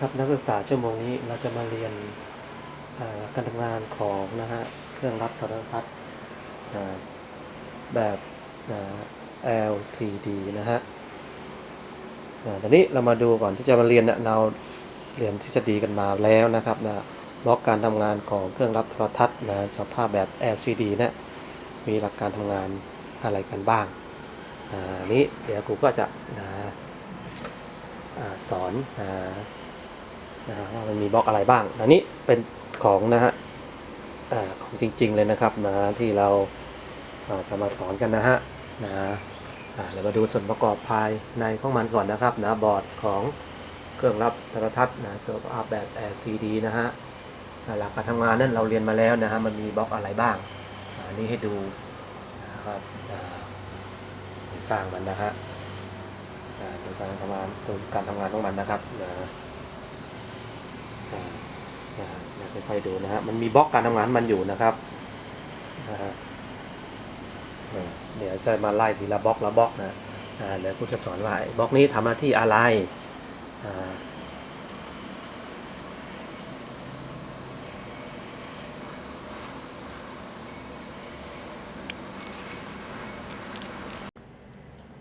ครับนักศึกษาชั่วโมงนี้เราจะมาเรียนการทำงานของนะฮะเครื่องรับโทรทัศน์แบบ LCD นะฮะตอนนี้เรามาดูก่อนที่จะมาเรียนเนี่ยเราเรียนทฤษฎีกันมาแล้วนะครับนะบล็อกการทำงานของเครื่องรับโทรทัศน์นะจอภาพแบบ LCD นี่ยมีหลักการทำงานอะไรกันบ้างอ่านี้เดี๋ยวครูก็จะนะอสอนนะ นะฮะว่ามันมีบล็อกอะไรบ้าง อันนี้เป็นของนะฮะของจริง ๆ เลยนะครับนะที่เราจะมาสอนกันนะฮะนะอ่าเรามาดูส่วนประกอบภายในของมันก่อนนะครับนะบอร์ดของเครื่องรับโทรทัศน์นะจอภาพแบบ LCD นะฮะหลักการทำงานนั่นเราเรียนมาแล้วนะฮะมันมีบล็อกอะไรบ้างอันนี้ให้ดูนะครับสร้างมันนะฮะดูการทำงานดูการทำงานของมันนะครับนะ นะฮะค่อยๆดูนะฮะมันมีบล็อกการทำงานมันอยู่นะครับนะฮะเดี๋ยวจะมาไล่ทีละบล็อกละบล็อกนะเดี๋ยวครูจะสอนว่าไอ้บล็อกนี้ทำหน้าที่อะไร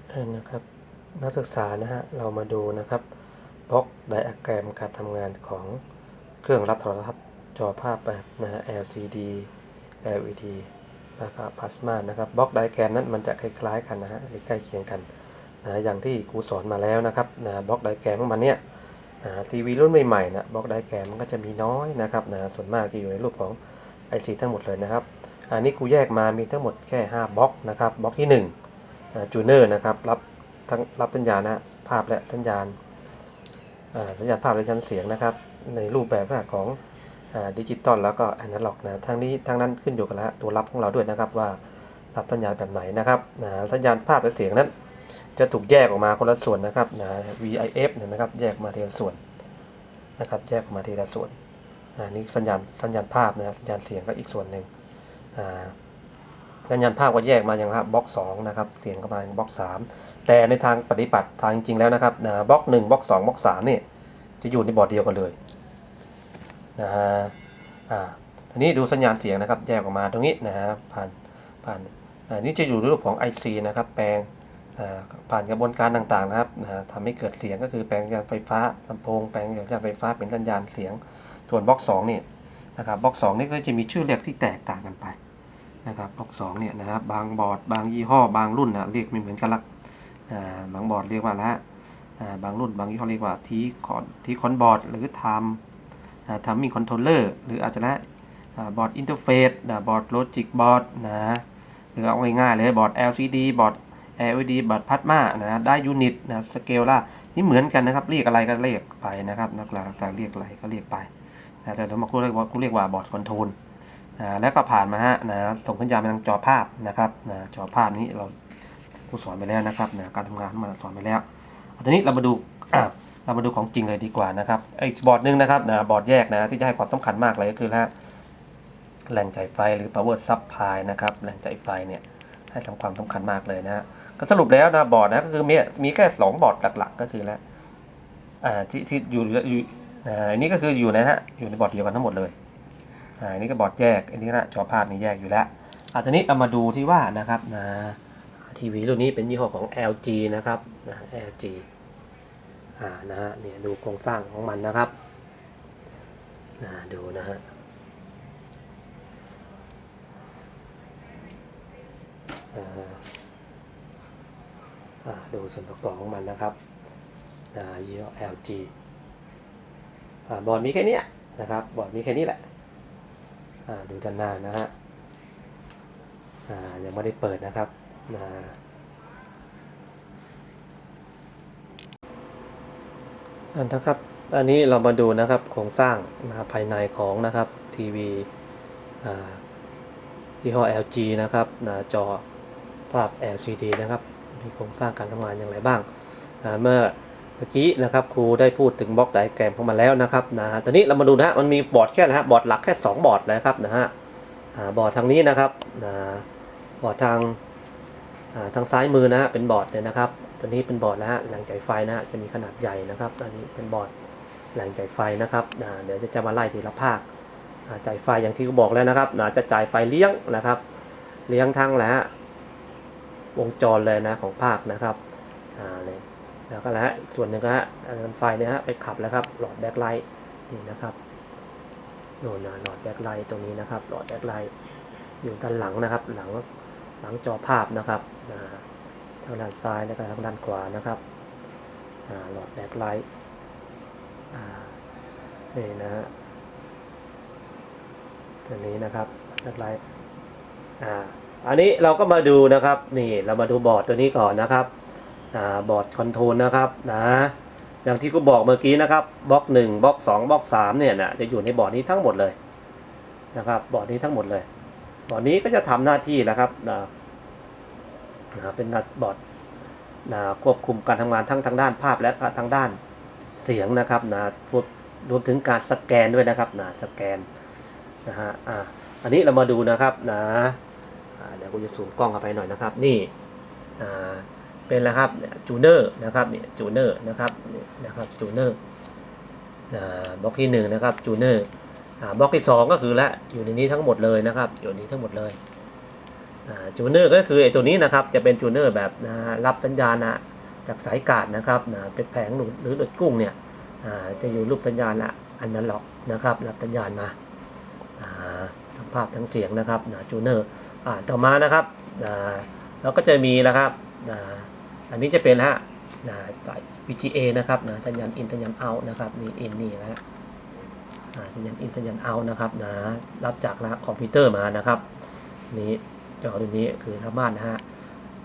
เออนะครับนักศึกษานะฮะเรามาดูนะครับบล็อกไดอะแกรมการทำงานของ เครื่องรับโทรทัศน์จอภาพแบบนะฮะ LCD LED แล้วก็พลาสมานะครับบล็อกไดแกรมนั้นมันจะคล้ายๆกันนะฮะหรือใกล้เคียงกันนะอย่างที่ครูสอนมาแล้วนะครับนะบล็อกไดแกรมของมันเนี่ยนะทีวีรุ่นใหม่ๆนะบล็อกไดแกรมมันก็จะมีน้อยนะครับนะส่วนมากจะอยู่ในรูปของ IC ทั้งหมดเลยนะครับ อันนี้ครูแยกมามีทั้งหมดแค่ 5บล็อกนะครับบล็อกที่1จูเนอร์นะครับรับทั้งรับสัญญาณนะภาพและสัญญาณสัญญาณภาพและสัญญาณเสียงนะครับ ในรูปแบบของดิจิตอลแล้วก็แอนะล็อกนะทั้งนี้ทั้งนั้นขึ้นอยู่กับตัวรับของเราด้วยนะครับว่ารับสัญญาณแบบไหนนะครับนะสัญญาณภาพและเสียงนั้น จะถูกแยกออกมาคนละส่วนนะครับนะ VIF เนี่ยนะครับแยกมาทีละส่วนนะครับแยกออกมาทีละส่วนอ่านี่สัญญาณสัญญาณภาพนะสัญญาณเสียงก็อีกส่วนหนึ่งอ่าสัญญาณภาพก็แยกมาอย่างครับบล็อก2นะครับเสียงก็มาบล็อก 3 แต่ในทางปฏิบัติทางจริงๆแล้วนะครับนะบล็อก1บล็อก2บล็อก3นี่จะอยู่ในบอร์ดเดียวกันเลย นะฮะอ่าทีนี้ดูสัญญาณเสียงนะครับ แยกออกมาตรงนี้นะฮะผ่านผ่านอันนี้จะอยู่ในรูปของ IC นะครับ แปลงอ่าผ่านกระบวนการต่างๆนะครับนะทำให้เกิดเสียงก็คือแปลงสัญญาณไฟฟ้าลำโพงแปลงสัญญาณไฟฟ้าเป็นสัญญาณเสียง ส่วนบล็อก2นี่นะครับบล็อก2นี่ก็จะมีชื่อเรียกที่แตกต่างกันไปนะครับบล็อก2เนี่ยนะครับบางบอร์ดบางยี่ห้อบางรุ่นนะเรียกไม่เหมือนกันละอ่าบางบอร์ดเรียกว่าละอ่าบางรุ่นบางยี่ห้อเรียกว่าทีคอนทีคอนบอร์ดหรือไทำ ทำมิ่งคอนโทรลเลอร์หรืออาจจะละบอร์ดอินเทอร์เฟซบอร์ดโลจิกบอร์ดนะหรือเอาง่ายๆเลยบอร์ด LCD บอร์ด LED บอร์ดพัดมานะได้ยูนิตนะสเกลล่านี่เหมือนกันนะครับเรียกอะไรก็เรียกไปนะครับนักศึกษาเรียกอะไรก็เรียกไปนะแต่เรามาคุยเรียกว่าคุเรียกว่าบอร์ดคอนโทรลนะแล้วก็ผ่านมาฮะนะส่งสัญญาณไปทางจอภาพนะครับนะจอภาพนี้เราครูสอนไปแล้วนะครับนะการทำงานมันสอนไปแล้วเอาทีนี้เรามาดู เรามาดูของจริงเลยดีกว่านะครับไอ้บอร์ดหนึงนะครับนะบอร์ดแยกนะที่จะให้ความสำคัญมากเลยก็คือละแหล่งจ่ายไฟหรือ power supply นะครับแหล่งจ่ายไฟเนี่ยให้ทำความสำคัญมากเลยนะฮะก็สรุปแล้วนะบอร์ดนะก็คือมีมีแค่สองบอร์ดหลักๆ ก็คือแล้วอ่าที่ที่อยู่อยู่อ่าอันนี้ก็คืออยู่นะฮะอยู่ในบอร์ดเดียวกันทั้งหมดเลยอ่าอันนี้ก็บอร์ดแยกอันนี้นะจอภาพนี่แยกอยู่แล้วอ่าทีนี้เอามาดูที่ว่านะครับนะทีวีรุ่นนี้เป็นยี่ห้อของ LG นะครับนะ LG อ่านะฮะเนี่ยดูโครงสร้างของมันนะครับนะดูนะฮะอ่าอ่าดูส่วนประกอบของมันนะครับนะยี่ห้อ LG อ่าบอร์ดมีแค่นี้นะครับ บอร์ดมีแค่นี้แหละอ่าดูด้านหน้านะฮะอ่ายังไม่ได้เปิดนะครับ นะครับอันนี้เรามาดูนะครับโครงสร้างนะภายในของนะครับทีวียี่ห้อ LG นะครับนะจอภาพ LCD นะครับ มีโครงสร้างการทำงานอย่างไรบ้างอ่าเมื่อเมื่อกี้นะครับครูได้พูดถึงบล็อกไดแกรมของมันแล้วนะครับนะตอนนี้เรามาดูนะฮะมันมีบอร์ดแค่นะฮะบอร์ดหลักแค่ 2 บอร์ดนะครับนะฮะบอร์ดทางนี้นะครับนะบอร์ดทางทางซ้ายมือนะฮะเป็นบอร์ดเลยนะครับ ตัวนี้เป็นบอร์ดนะฮะแหล่งจ่ายไฟนะฮะจะมีขนาดใหญ่นะครับอันนี้เป็นบอร์ดแหล่งจ่ายไฟนะครับเดี๋ยวจะจะมาไล่ทีละภาคจ่ายไฟอย่างที่บอกแล้วนะครับจะจ่ายไฟเลี้ยงนะครับ เลี้ยงทั้งแหละวงจรเลยนะของภาคนะครับอ่าเนี่ยแล้วก็แล้วส่วนหนึ่งก็ฮะไฟเนี่ยฮะไปขับแล้วครับหลอดแบ็คไลท์นี่นะครับโน่นนะหลอดแบ็คไลท์ตรงนี้นะครับหลอดแบ็คไลท์อยู่ด้านหลังนะครับ หลังหลังจอภาพนะครับอ่า ทางด้านซ้ายแล้วก็ทางด้านขวานะครับหลอดแบ็คไลท์นี่นะฮะตัวนี้นะครับแบ็คไลท์อ่าอันนี้เราก็มาดูนะครับนี่เรามาดูบอร์ดตัวนี้ก่อนนะครับอ่าบอร์ดคอนโทรลนะครับนะอย่างที่กูบอกเมื่อกี้นะครับบล็อกหนึ่งบล็อกสองบล็อกสามเนี่ยนะจะอยู่ในบอร์ดนี้ทั้งหมดเลยนะครับบอร์ดนี้ทั้งหมดเลยบอร์ดนี้ก็จะทำหน้าที่นะครับ นะเป็นบอร์ดนะควบคุมการทำงานทั้งทางด้านภาพและทางด้านเสียงนะครับนะรวมถึงการสแกนด้วยนะครับนะสแกนนะฮะอ่าอันนี้เรามาดูนะครับนะเดี๋ยวกูจะซูมกล้องเข้าไปหน่อยนะครับ นี่อ่าเป็นแล้วครับจูเนอร์นะครับเนี่ยจูเนอร์นะครับนี่นะครับจูเนอร์บล็อกที่หนึ่งนะครับจูเนอร์บล็อกที่สองก็คือละอยู่ในนี้ทั้งหมดเลยนะครับ อยู่ในนี้ทั้งหมดเลย จูเนอร์ก็คือไอ้ตัวนี้นะครับจะเป็นจูเนอร์แบบนะรับสัญญาณนะจากสายการ์ดนะครับนะเป็นแผงหรือหลุดกุ้งเนี่ยจะอยู่รูปสัญญาณละอันนั้นล็อกนะครับรับสัญญาณมาทั้งภาพทั้งเสียงนะครับนะจูเนอร์ต่อมานะครับนะแล้วก็จะมีนะครับอันนี้จะเป็นฮะสาย VGA นะครับนะสัญญาณ in สัญญาณ out นะครับนี่ in นี่นะฮะสัญญาณ in สัญญาณ out นะครับนะรับจากนะคอมพิวเตอร์มานะครับนี่ จอตัวนี้คือสามารถนะฮะ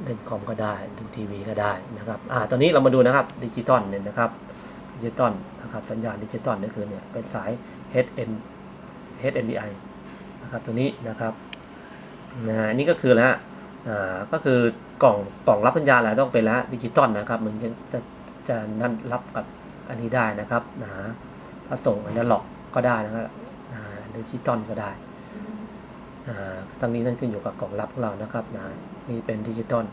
เล่นคอมก็ได้ดูทีวีก็ได้นะครับอ่าตอนนี้เรามาดูนะครับดิจิตอลเนี่ยนะครับดิจิตอลนะครับสัญญาณดิจิตอลนี่คือเนี่ยเป็นสาย HN HDMI นะครับตัวนี้นะครับนะนี่ก็คือแล้วอ่าก็คือกล่องกล่องรับสัญญาณแหละต้องเป็นแล้วดิจิตอลนะครับเหมือนจะจะจะนั่นรับกับอันนี้ได้นะครับนะถ้าส่งอันนั้นหลอกก็ได้นะครับนะดิจิตอลก็ได้ ทั้งนี้นั่นขึ้นอยู่กับกล่องรับของเรานะครับนะนี่เป็นดิจิตอล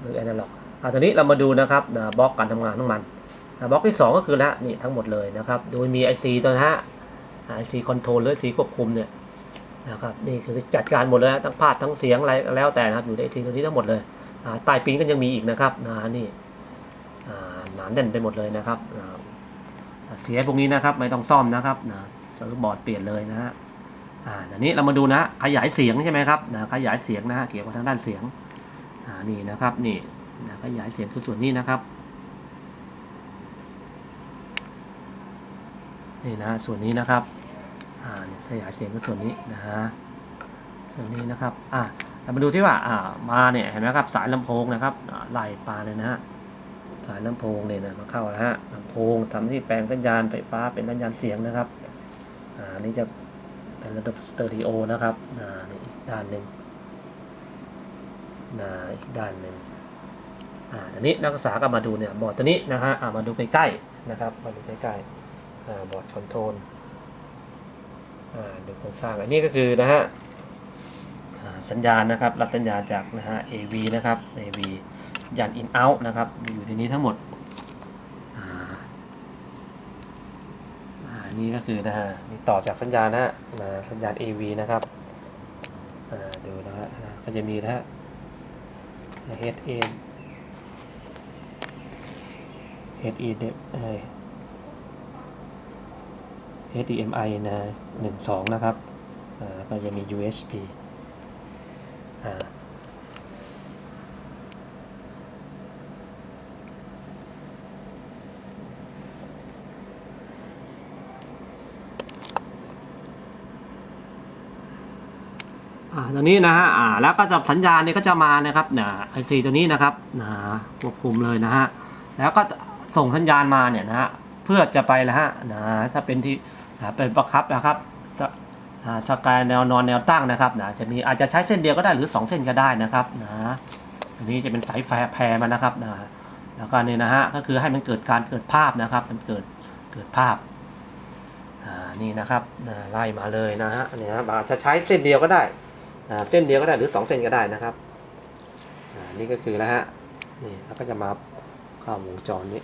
หรือแอนะล็อกอ่าตอนนี้เรามาดูนะครับนะบล็อกการทำงานของมันนะบล็อกที่ 2 ก็คือละนี่ทั้งหมดเลยนะครับ โดยมี IC ตัวนะฮะ IC Control หรือ IC ควบคุมเนี่ยนะครับนี่คือจัดการหมดเลยทั้งภาพทั้งเสียงอะไรแล้วแต่นะครับอยู่ใน IC ตัวนี้ทั้งหมดเลยอ่าใต้ปิ้นก็ยังมีอีกนะครับนะนี่อ่าหนานแน่นไปหมดเลยนะครับเสียพวกนี้นะครับไม่ต้องซ่อมนะครับนะซื้อบอร์ดเปลี่ยนเลยนะฮะ อ่าอันนี้เรามาดูนะขยายเสียงใช่ไหมครับนะขยายเสียงนะฮะเกี่ยวกับทางด้านเสียงอ่านี่นะครับนี่นะขยายเสียงคือส่วนนี้นะครับนี่นะส่วนนี้นะครับอ่าเนี่ยขยายเสียงก็ส่วนนี้นะฮะส่วนนี้นะครับอ่าเรามาดูที่ว่าอ่ามาเนี่ยเห็นไหมครับสายลำโพงนะครับอ่าไล่ปลาเลยนะฮะสายลำโพงเนี่ยนะมาเข้าแล้วฮะลำโพงทำที่แปลงสัญญาณไฟฟ้าเป็นสัญญาณเสียงนะครับอ่านี่จะ ระดับสเตอริโอนะครับอ่านี่อีกด้านหนึ่งนะอีกด้านหนึ่งอ่าอันนี้นักศึกษาก็มาดูเนี่ยบอร์ดตัวนี้นะฮะอ่ามาดูใกล้ๆนะครับมาดูใกล้ๆอ่าบอร์ดคอนโทรลอ่าดูโครงสร้างอันนี้ก็คือนะฮะอ่าสัญญาณนะครับรับสัญญาณจากนะฮะ AV นะครับ AV สัญญาณ in out นะครับอยู่ในนี้ทั้งหมดอ่าอ่า นี่ก็คือนะฮะนี่ต่อจากสัญญาณนะฮะสัญญาณ AV นะครับอ่าดูนะฮะก็จะมีนะฮะ head a head e เอ้ย HDMI นะหนึ่งสองนะครับอ่าแล้วก็จะมี USB อ่า ตอนนี้นะฮะอ่าแล้วก็จะสัญญาณเนี่ยก็จะมานะครับนะไอซีตัวนี้นะครับนะควบคุมเลยนะฮะแล้วก็ส่งสัญญาณมาเนี่ยนะฮะเพื่อจะไปแล้วฮะนะถ้าเป็นที่นะเป็นประคับนะครับสอ่าสกายแนวนอนแนวตั้งนะครับนะจะมีอาจจะใช้เส้นเดียวก็ได้หรือ 2 เส้นก็ได้นะครับนะอันนี้จะเป็นสายแฟร์แพรมานะครับนะแล้วก็นี่นะฮะก็คือให้มันเกิดการเกิดภาพนะครับมันเกิดเกิดภาพอ่านี่นะครับนะไล่มาเลยนะฮะเนี่ยครับอาจจะใช้เส้นเดียวก็ได้ เส้นเดียวก็ได้หรือ 2 เส้นก็ได้นะครับนี่ก็คือแล้วฮะนี่แล้วก็จะมาเข้าวงจรนี้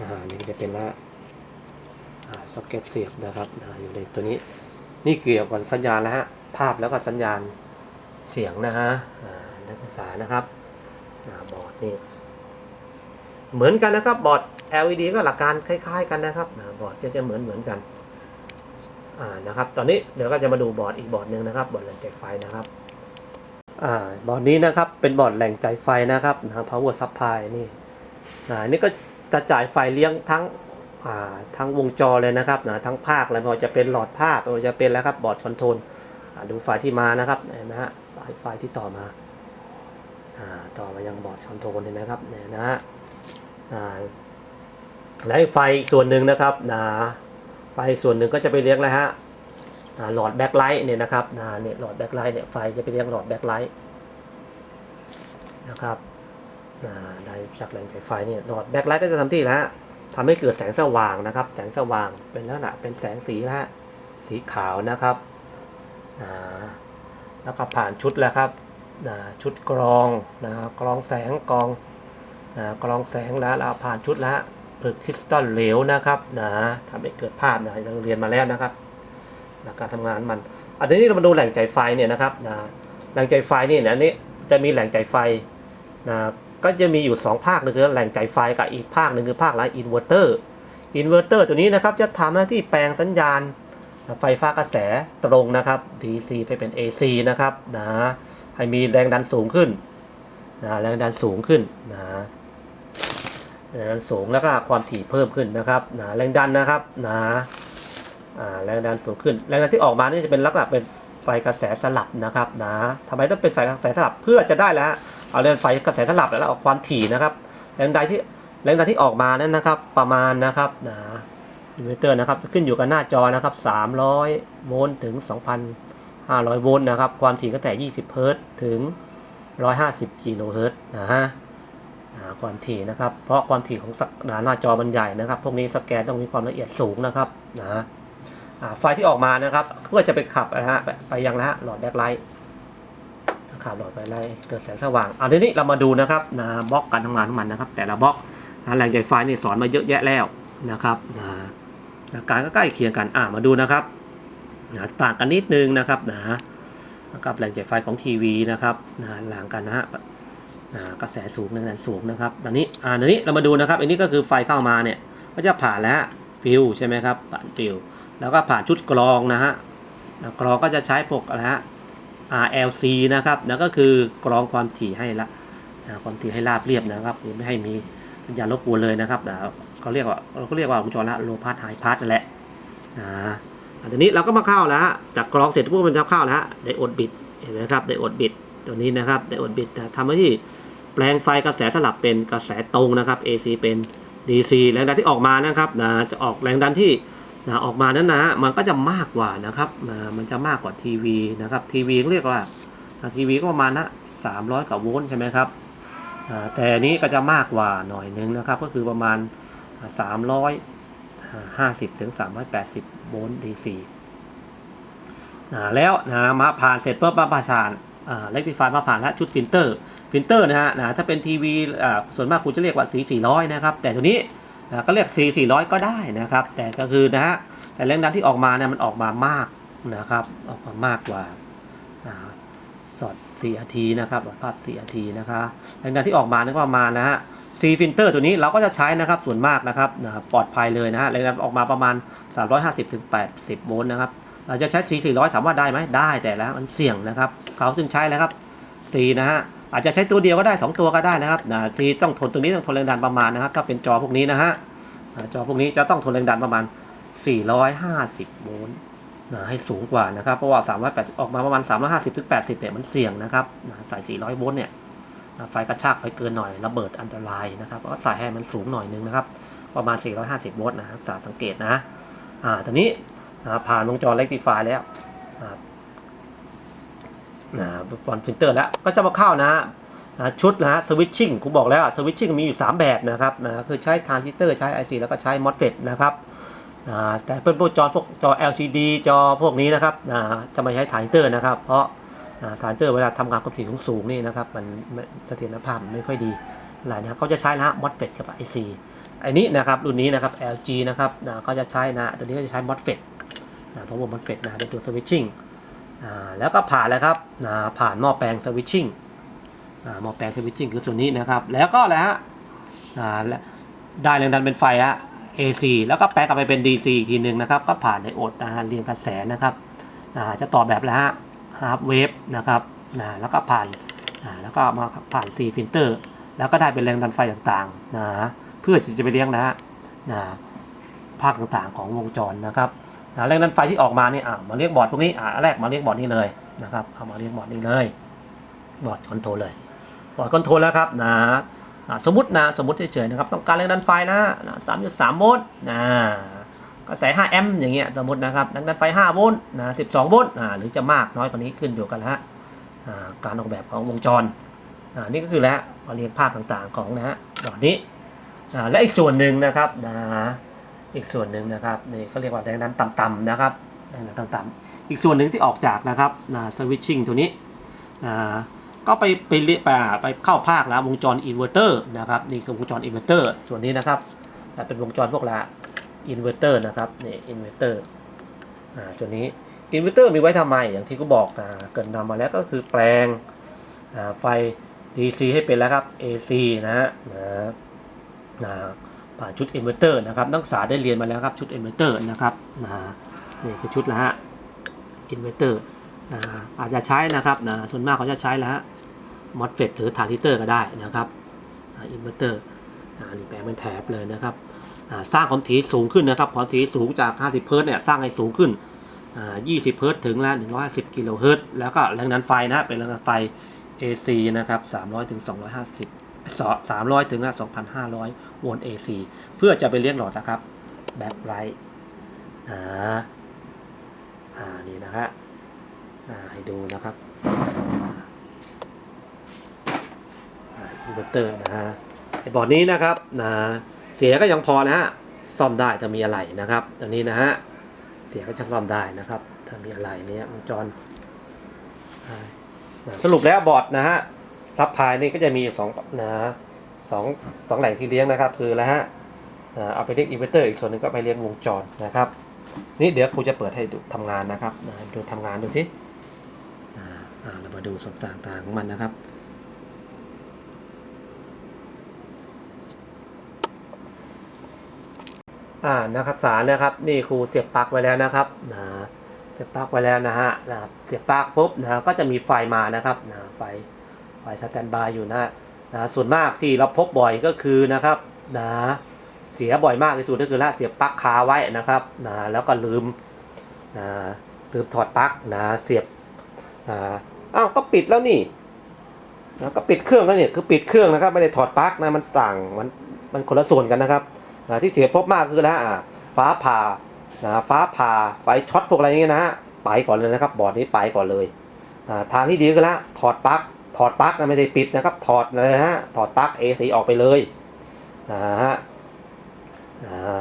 อ่านี่จะเป็นละซ็อกเก็ตเสียบนะครับอยู่ในตัวนี้นี่เกี่ยวกับสัญญาณแล้วฮะภาพแล้วก็สัญญาณเสียงนะฮะนักศึกษานะครับอบอร์ดนี่เหมือนกันนะครับบอร์ด LED ก็หลักการคล้าย ๆ กันนะครับบอร์ดจะจะเหมือนเหมือนกัน อ่านะครับ ตอนนี้เดี๋ยวก็จะมาดูบอร์ดอีกบอร์ดหนึ่งนะครับ บอร์ดแหล่งจ่ายไฟนะครับอ่าบอร์ดนี้นะครับเป็นบอร์ดแหล่งจ่ายไฟนะครับนะ power supply นี่อ่านี่ก็จะจ่ายไฟเลี้ยงทั้งอ่าทั้งวงจรเลยนะครับนะทั้งภาคเลยไม่ว่าจะเป็นหลอดภาคไม่ว่าจะเป็นแล้วครับบอร์ดคอนโทรลอ่าดูไฟที่มานะครับเห็นไหมฮะสายไฟที่ต่อมาอ่าต่อมายังบอร์ดคอนโทรลเห็นไหมครับเนี่ยนะฮะอ่าและไฟอีกส่วนหนึ่งนะครับนะ ไฟส่วนหนึ่งก็จะไปเลี้ยงแล้วฮะหลอดแบ็คไลท์เนี่ยนะครับนะเนี่ยหลอดแบ็คไลท์เนี่ยไฟจะไปเลี้ยงหลอดแบ็คไลท์นะครับได้จากแหล่งฉายไฟเนี่ยหลอดแบ็คไลท์ก็จะทำที่แล้วทำให้เกิดแสงสว่างนะครับ แสงสว่างเป็นลักษณะเป็นแสงสีละสีขาวนะครับแล้วก็ผ่านชุดแล้วครับชุดกรองนะกรองแสงกรองกรองแสงแล้วแล้วผ่านชุดแล้ว ผลึกคริสตัลเหลวนะครับนะทำให้เกิดภาพนะเราเรียนมาแล้วนะครับหลักการทำงานมันอันนี้เรามาดูแหล่งจ่ายไฟเนี่ยนะครับนะแหล่งจ่ายไฟนี่นี่ยอันนี้จะมีแหล่งจ่ายไฟนะก็จะมีอยู่ 2 ภาคหนึงคือแหล่งจ่ายไฟกับอีกภาคหนึ่งคือภาคไร้อินเวอร์เตอร์อินเวอร์เตอร์ตัวนี้นะครับจะทำหน้าที่แปลงสัญญาณไฟฟ้ากระแสตรงนะครับ DC ไปเป็น AC นะครับนะให้มีแรงดันสูงขึ้นนะแรงดันสูงขึ้นนะ สูงแล้วก็ความถี่เพิ่มขึ้นนะครับนะแรงดันนะครับนะแรงดันสูงขึ้น แรงดันที่ออกมานี่จะเป็นลักษณะเป็นไฟกระแสสลับนะครับนะทำไมต้องเป็นไฟกระแสสลับเพื่อจะได้แล้วเอาแรงไฟกระแสสลับแล้วเอาความถี่นะครับ แรงดันที่แรงดันที่ออกมานั้นนะครับ ประมาณนะครับนะอินเวอร์เตอร์นะครับขึ้นอยู่กับหน้าจอนะครับ 300 โวลต์ถึง 2,500 โวลต์นะครับ ความถี่ก็แต่ 20 เฮิรตซ์ถึง 150 กิโลเฮิรตซ์นะฮะ นะความถี่นะครับ เพราะความถี่ของสักหน้าจอมันใหญ่นะครับ พวกนี้สแกนต้องมีความละเอียดสูงนะครับนะไฟที่ออกมานะครับเพื่อจะไปขับนะฮะไปยังนะฮะหลอดแบ็คไลท์นะครับหลอดไฟไล่เกิดแสงสว่างเอาทีนี้เรามาดูนะครับนะบล็อกการทำงานของมันนะครับ แต่ละบล็อกนะแหล่งจ่ายไฟนี่สอนมาเยอะแยะแล้วนะครับนะการก็ใกล้เคียงกันอ่ามาดูนะครับนะต่างกันนิดนึงนะครับนะนะครับแหล่งจ่ายไฟของทีวีนะครับนะหลังกันนะฮะ กระแสสูงแรงดันสูงนะครับตอนนี้อ่าตอนนี้เรามาดูนะครับอันนี้ก็คือไฟเข้ามาเนี่ยก็จะผ่านแล้วฟิลใช่ไหมครับผ่านฟิลแล้วก็ผ่านชุดกรองนะฮะกรองก็จะใช้พวกอะไรฮะ RLC นะครับนั่นก็คือกรองความถี่ให้ละความถี่ให้ราบเรียบนะครับคือไม่ให้มีสัญญาณรบกวนเลยนะครับเขาเรียกว่าเราก็เรียกว่าวงจรละโลพาสไฮพาสนั่นแหละนะอันนี้เราก็มาเข้าแล้วฮะจากกรองเสร็จปุ๊บมันจะเข้าแล้วฮะไดโอดบิดเห็นไหมครับไดโอดบิดตัวนี้นะครับไดโอดบิดทำหน้าที่ ปลงไฟกระแสสลับเป็นกระแสตรงนะครับ AC เป็น DC แรงดันที่ออกมานะครับนะจะออกแรงดันที่นะออกมานั้นนะมันก็จะมากกว่านะครับนะมันจะมากกว่าทีวีนะครับทีวีเรียกว่าทีวีก็ประมาณนะ300กว่าโวลต์ใช่ไหมครับแต่นี้ก็จะมากกว่าหน่อยนึงนะครับ ก็คือประมาณ 350ถึง380โวลต์ DC นะแล้วนะมาผ่านเสร็จปุ๊บมาผ่าน เล็กติฟายมาผ่านแล้วชุดฟิลเตอร์ฟิลเตอร์นะฮะนะถ้าเป็นทีวีอ่าส่วนมากคุณจะเรียกว่าสี 400 นะครับ แต่ตัวนี้นะก็เรียก C 400 ก็ได้นะครับ แต่ก็คือนะฮะแต่แรงดันที่ออกมาเนี่ยมันออกมามากนะครับ ออกมามากกว่าอ่าสอด 4RT นะครับภาพ 4RT นะคะแรงดันที่ออกมาเนี่ก็ประมาณนะฮะ C filter ตัวนี้เราก็จะใช้นะครับส่วนมากนะครับนะปลอดภัยเลยนะฮะแรงดันออกมาประมาณ 350ถึง80 โวลต์นะครับ เราจจะใช้ C 400 ถามว่าได้ไหมได้แต่แล้วมันเสี่ยงนะครับเขาจึงใช้แล้วครับ C นะฮะอาจจะใช้ตัวเดียวก็ได้ 2 ตัวก็ได้นะครับนะ C ต้องทนตัวนี้ต้องทนแรงดันประมาณนะครับถ้าเป็นจอพวกนี้นะฮะจอพวกนี้จะต้องทนแรงดันประมาณ 450 โวลต์นะให้สูงกว่านะครับ เพราะว่า 380 ออกมาประมาณ 350ถึง80เนี่ยมันเสี่ยงนะครับนะใส่ 400 โวลต์เนี่ยไฟกระชากไฟเกินหน่อยระเบิดอันตรายนะครับก็ใส่ให้มันสูงหน่อยนึงนะครับ ประมาณ 450 โวลต์นะรักษาสังเกตนะอ่าตอนนี้ นะผ่านวงจรเ e กติฟายแล้วอ่านะฟอนฟิลเตอร์แล้วก็จะมาเข้านะฮะนะชุดนะฮะสวิตชิ่งกูบอกแล้วสวิตชิ่งมีอยู่ 3 แบบนะครับนะคือใช้ทรานซิสเตอร์ใช้ IC แล้วก็ใช้ MOSFET นะครับนะแต่เป็นพวกจอพวกจอ LCD จอพวกนี้นะครับนะจะไม่ใช้ทรานซิสเตอร์นะครับ เพราะทรานซิสเตอร์เวลาทำงานความถี่สูงๆนี่นะครับมันเสถียรภาพไม่ค่อยดีอะไรนะเขาจะใช้นะ MOSFET กับ IC ไอ้นี้นะครับรุ่นนี้นะครับ LG นะครับนะก็จะใช้นะตัวนี้ก็จะใช้ MOSFET นะเพราะว่า MOSFET นะเป็นตัว switching อ่าแล้วก็ผ่านแล้วครับนะผ่านหม้อแปลง switching อ่าหม้อแปลง switching คือส่วนนี้นะครับ แล้วก็อะไรฮะได้แรงดันเป็นไฟฮะ AC แล้วก็แปลกลับไปเป็น DC อีกทีหนึ่งนะครับ ก็ผ่านในโอดนะฮะเรียงกระแสนะครับจะต่อแบบแล้วฮะ half wave นะครับนะแล้วก็ผ่านแล้วก็มาผ่าน C filter แล้วก็ได้เป็นแรงดันไฟต่างๆนะเพื่อที่จะไปเลี้ยงนะฮะภาคต่างๆของวงจรนะครับ นะแรงดันไฟที่ออกมาเนี่ยอะมาเรียกบอร์ดพวกนี้อะแรกมาเรียกบอร์ดนี้เลยนะครับเอามาเรียกบอร์ดนี้เลยบอร์ดคอนโทรลเลยบอร์ดคอนโทรลแล้วครับนะสมมตินะสมมติเฉยๆนะครับต้องการแรงดันไฟนะนะ3.3โวลต์นะกระแส5แอมป์อย่างเงี้ยสมมตินะครับแรงดันไฟ5โวลต์นะ12โวลต์อ่าหรือจะมากน้อยกว่านี้ขึ้นอยู่กันละอ่าการออกแบบของวงจรอ่านี่ก็คือแล้วมาเรียงภาคต่างๆของนะฮะบอร์ดนี้อ่าและอีกส่วนหนึ่งนะครับนะ อีกส่วนหนึ่งนะครับนี่เขาเรียกว่าแรงดันต่ำๆนะครับแรงดันต่ำๆอีกส่วนหนึ่งที่ออกจากนะครับนะสวิตชิ่งตัวนี้นะก็ไปไปเรียไปไปเข้าภาคแล้ววงจรอินเวอร์เตอร์นะครับนี่คือวงจรอินเวอร์เตอร์ส่วนนี้นะครับเป็นวงจรพวกละอินเวอร์เตอร์นะครับนี่อินเวอร์เตอร์อ่าส่วนนี้อินเวอร์เตอร์มีไว้ทำไมอย่างที่กูบอกนะเกิดนำมาแล้วก็คือแปลงไฟ DC ให้เป็นแล้วครับ AC นะฮะนะนะ ผ่านชุดอินเวอร์เตอร์นะครับนักศึกษาได้เรียนมาแล้วครับชุดอินเวอร์เตอร์นะครับนะนี่คือชุดละฮะอินเวอร์เตอร์นะอาจจะใช้นะครับนะส่วนมากเขาจะใช้แล้วฮะมอสเฟตหรือทาร์ติเตอร์ก็ได้นะครับอินเวอร์เตอร์นี่แปลงเป็นแถบเลยนะครับสร้างความถี่สูงขึ้นนะครับความถี่สูงจาก 50 เฮิร์ตเนี่ยสร้างให้สูงขึ้น 20 เฮิร์ตถึงละ150 กิโลเฮิร์ตแล้วก็แรงดันไฟนะเป็นแรงดันไฟ AC นะครับ 300 ถึง 250 300ถึง2,500โวลต์ AC เพื่อจะไปเลี้ยงหลอดนะครับแบ็คไลท์อ่าอ่านี่นะฮะอ่าให้ดูนะครับอินเวอร์เตอร์นะฮะไอ้บอร์ดนี้นะครับนะเสียก็ยังพอนะฮะซ่อมได้ถ้ามีอะไรนะครับตอนนี้นะฮะเสียก็จะซ่อมได้นะครับ ถ้ามีอะไรเนี้ยวงจรสรุปแล้วบอร์ดนะฮะ ซับพลายนี่ก็จะมีอยู่สองนะสองสองแหล่งที่เลี้ยงนะครับ คือแล้วฮะเอาไปเลี้ยงอินเวอร์เตอร์อีกส่วนหนึ่งก็ไปเลี้ยงวงจรนะครับ นี่เดี๋ยวครูจะเปิดให้ดูทำงานนะครับดูทำงานดูสิอ่าเรามาดูส่วนต่างๆของมันนะครับอ่านะครับสารนะครับนี่ครูเสียบปลั๊กไว้แล้วนะครับนะเสียบปลั๊กไว้แล้วนะฮะนะครับเสียบปลั๊กปุ๊บนะก็จะมีไฟมานะครับนะไฟ ไฟสแตนบายอยู่นะนะส่วนมากที่เราพบบ่อยก็คือนะครับนะเสียบ่อยมากที่สุดก็คือละเสียบปลั๊กคาไว้นะครับนะแล้วก็ลืมนะลืมถอดปลั๊กนะเสียบนะอ้าวก็ปิดแล้วนี่นะก็ปิดเครื่องแล้วเนี่ยคือปิดเครื่องนะครับไม่ได้ถอดปลั๊กนะมันต่างมันมันคนละส่วนกันนะครับนะที่เสียพบมากคือนะอ่าฟ้าผ่านะฟ้าผ่าไฟช็อตพวกอะไรเงี้ยนะฮะไปก่อนเลยนะครับ บอร์ดนี้ไปก่อนเลยทางที่ดีก็ละถอดปลั๊ก ถอดปลั๊กนะไม่ได้ปิดนะครับ ถอดเลยนะฮะ ถอดปลั๊ก AC ออกไปเลยนะฮะอ่า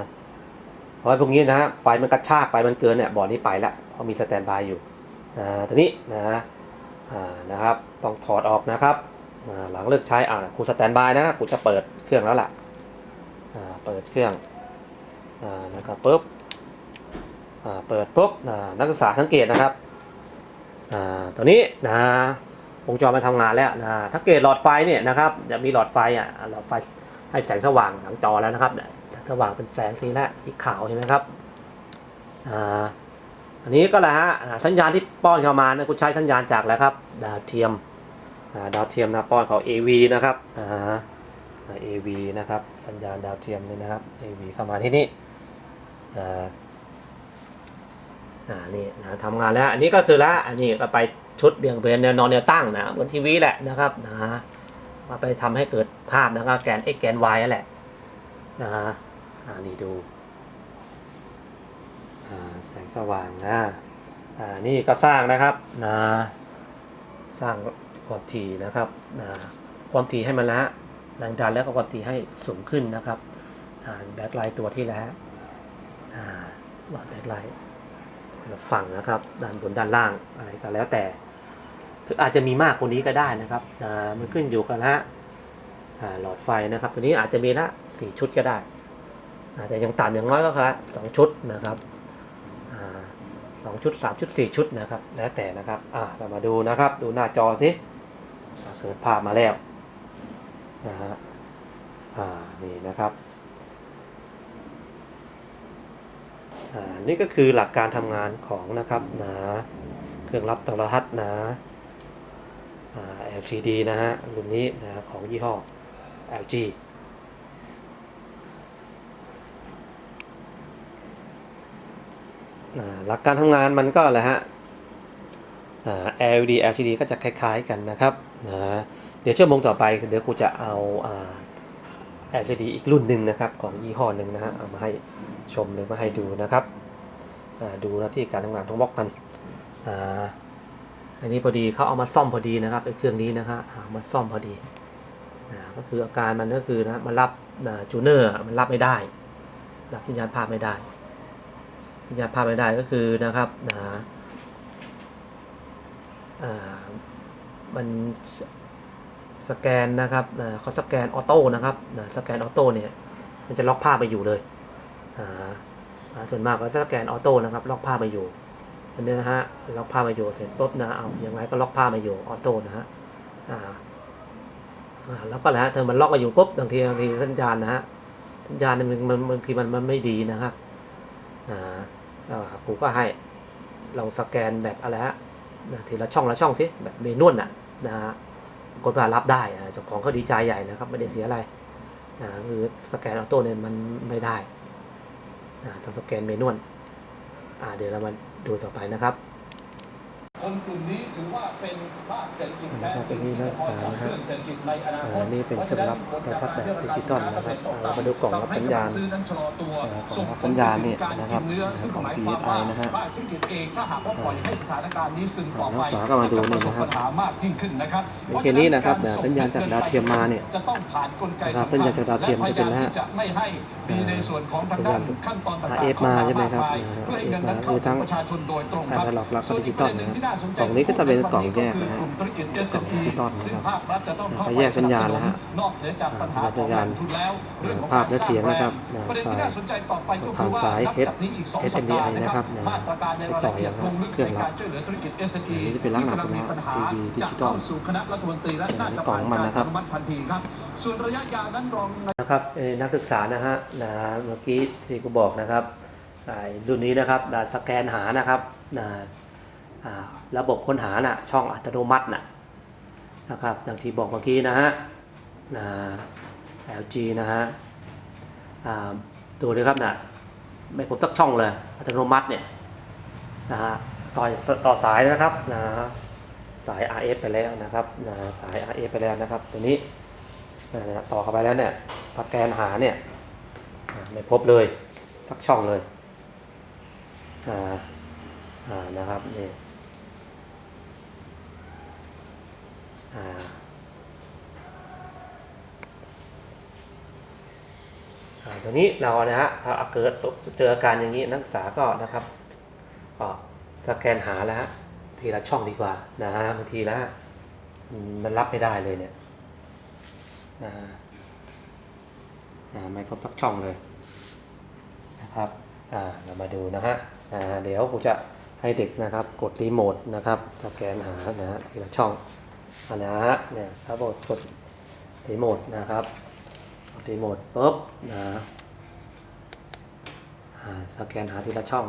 เพราะว่าพวกนี้นะฮะ ไฟมันกระชาก ไฟมันเกินเนี่ย บอร์ดนี้ไปละเพราะมีสแตนบายอยู่นะตอนนี้นะอ่านะครับ ต้องถอดออกนะครับ หลังเลิกใช้อ่าครูสแตนบายนะครูจะเปิดเครื่องแล้วล่ะเปิดเครื่องนะครับปุ๊บเปิดปุ๊บนักศึกษาสังเกตนะครับตัวนี้นะ วงจรมันทำงานแล้วนะสังเกตหลอดไฟเนี่ยนะครับจะมีหลอดไฟอะหลอดไฟให้แสงสว่างหลังจอแล้วนะครับสว่างเป็นแสงสีละสีขาวเห็นไหมครับอ่าอันนี้ก็แหละฮะสัญญาณที่ป้อนเข้ามาเนี่ยคุณใช้สัญญาณจากแล้วครับดาวเทียมดาวเทียมนะป้อนเขา AV นะครับอ่า AV นะครับสัญญาณดาวเทียมนี่นะครับ AV เข้ามาที่นี่อ่าอ่านี่นะทำงานแล้ว อันนี้ก็คือละอันนี้ก็ไป ชุดเบี่ยงเบนแนวนอนแนวตั้งนะบนทีวีแหละนะครับนะมาไปทำให้เกิดภาพนะครับแกน x แกน y นั่นแหละนะอ่านี่ดูอ่าแสงสว่างนะอ่านี่ก็สร้างนะครับนะสร้างความถี่นะครับนะความถี่ให้มันละแรงดันแล้วก็ความถี่ให้สูงขึ้นนะครับแบ็คไลท์ตัวที่แล้วหลอดแบ็คไลท์ฝั่งนะครับ ด้านบนด้านล่างอะไรก็แล้วแต่ อาจจะมีมากกว่านี้ก็ได้นะครับมันขึ้นอยู่กับฮะหลอดไฟนะครับ ตัวนี้อาจจะมีละสี่ชุดก็ได้ แต่ยังต่ำอย่างน้อยก็ละสองชุดนะครับสองชุดสามชุดสี่ชุดนะครับ แล้วแต่นะครับอ่าเรามาดูนะครับ ดูหน้าจอสิเกิดภาพมาแล้วนะฮะนี่นะครับนี่ก็คือหลักการทำงานของนะครับนะเครื่องรับโทรทัศน์นะ LCD นะฮะรุ่นนี้นะของยี่ห้อ LG หลักการทำงานมันก็แหละฮะ LED LCD ก็จะคล้ายๆกันนะครับนะเดี๋ยวชั่วโมงต่อไปเดี๋ยวกูจะเอาอา LCD อีกรุ่นหนึ่งนะครับ ของยี่ห้อหนึ่งนะฮะเอามาให้ชมหรือมาให้ดูนะครับ ดูหน้าที่การทำงานของบล็อกมันอ่า อันนี้พอดีเขาเอามาซ่อมพอดีนะครับไอ้เครื่องนี้นะครับเอามาซ่อมพอดีนะก็คืออาการมันก็คือนะมันรับจูเนอร์มันรับไม่ได้ รับสัญญาณภาพไม่ได้สัญญาณภาพไม่ได้ก็คือนะครับนะอ่ามันสแกนนะครับเขาสแกนออโต้นะครับสแกนออโต้เนี่ยมันจะล็อกภาพไปอยู่เลยอ่าส่วนมากก็จะสแกนออโต้นะครับล็อกภาพไปอยู่ อันนี้นะฮะล็อกผ้ามาอยู่เสร็จปุ๊บนะเอายังไงก็ล็อกผ้ามาอยู่ออโต้นะฮะอ่าอ่าแล้วก็แล้วเธอมันล็อกมาอยู่ปุ๊บบางทีบางทีสัญญาณนะฮะสัญญาณเนี่ยมันมันบางทีมันมันไม่ดีนะครับอ่าอ่าผมก็ให้ลองสแกนแบบอะไรฮะนะทีละช่องละช่องสิแบบเมนวลน่ะนะฮะกดว่ารับได้เจ้าของก็ดีใจใหญ่นะครับไม่ได้เสียอะไรนะคือสแกนออโต้เนี่ยมันไม่ได้อ่าต้องสแกนเมนวลอ่าเดี๋ยวเรามา ดูต่อไปนะครับ คนกลุ่มนี้ถือว่าเป็นภาคเศรษฐกิจแท้นะครับจริงนี่ที่นะจะคอยขับเคลื่อนเศรษฐกิจในอนาคตอ่านี่เป็นเครื่องรับโทรทัศน์แบบดิจิตอลนะครับเอามาดูกล่องรับสัญญาณซื้อนั้นชะลอตัวอ่ากล่องส่งรับผสัลญไปญาณถึเนี่งยการนะครับกินเนื้อซึ่งของหมายความว่า PSI นะฮะภาคธุรกิจเองถ้าหากว่าปล่อยให้สถานการณ์นี้ซึมต่อไปนักศึกษาก็มาดูนี่จะประสบนะครับปัญหามากยิ่งขึ้นนะครับในเคสนี้นะครับสัญญาณจากดาวเทียมมาเนี่ยจะต้องผ่านกลไกนะครับสำคัญสัญญาณจากดาวเทียมและพจะเป็นยายามนะฮะที่จะไม่ให้มีในส่วนของทางด้านขั้นตอนต่างๆ RF เข้ามามาใช่ไหมมากครับมายเพื่อให้เงินนั้นเข้าคือถึทั้งงประชาชนโดยตรงครับการหลอกลักษณ์ส่วนอีกประเด็นหนึ่งที่น่าสนใจกล่องนี้ก็จะเป็นกล่องแยกนะฮะกลุ่มธุรกิจกล่อง SME ดิจิตอลนะครับซึ่งภาครัฐจะต้องเข้าเขาไปแยกสสัญนับญาสณนุนะนฮะนอกเหนือจากปัญหาสัญญาณของแหล่งทุนแล้วเรื่องของภาพและเสียงนะครับประเด็นที่น่าสนใจต่อไปก็คือว่าผ่านสายนับจากนี้อีกสองสัปดาห์นะครับ HDMI มาตรการในรายละเอียดลงลึกเครื่ในองรับการช่วยเหลือธุรกิจ SME อันนี้จะเป็นลักที่ษณะกำลังมีปัญหาทีวีดิจะจิตอลเข้าสู่คณะรัฐมนตรีและน่าจะกล่องผ่านมันการนะครับอนุมัติทันทีครับ ส่วนระยะยาวนั้นรองนะครับเอ่อนักศึกษานะฮะนะเมื่อกี้ที่กูบอกนะครับอ่ารุ่นนี้นะครับนะสแกนหานะครับนะอ่า ระบบค้นหาน่ะช่องอัตโนมัติน่ะนะครับอย่างที่บอกเมื่อกี้นะฮะนะ LG นะฮะอ่าดูเลยครับนะไม่ผมสักช่องเลยอัตโนมัติเนี่ยนะฮะต่อต่อสายนะครับนะสาย RF ไปแล้วนะครับนะสาย RF ไปแล้วนะครับ ตัวนี้นะต่อเข้าไปแล้วเนี่ยสแกนหาเนี่ยไม่พบเลยสักช่องเลยอ่าอ่านะครับนี่อ่าอ่า ตัวนี้เรานะฮะถ้าเกิดเจออาการอย่างนี้นักศึกษาก็นะครับก็สแกนหาแล้วฮะทีละช่องดีกว่านะฮะบางทีแล้วมันรับไม่ได้เลยเนี่ยนะฮะไม่พบสักช่องเลยนะครับอ่าเรามาดูนะฮะอ่าเดี๋ยวผมจะให้เด็กนะครับกดรีโมทนะครับสแกนหานะฮะทีละช่อง นนะฮะเนี่ยครับกดกดรีโหมดนะครับตีโหมดปุ๊บนะสแกนหาทีละช่อง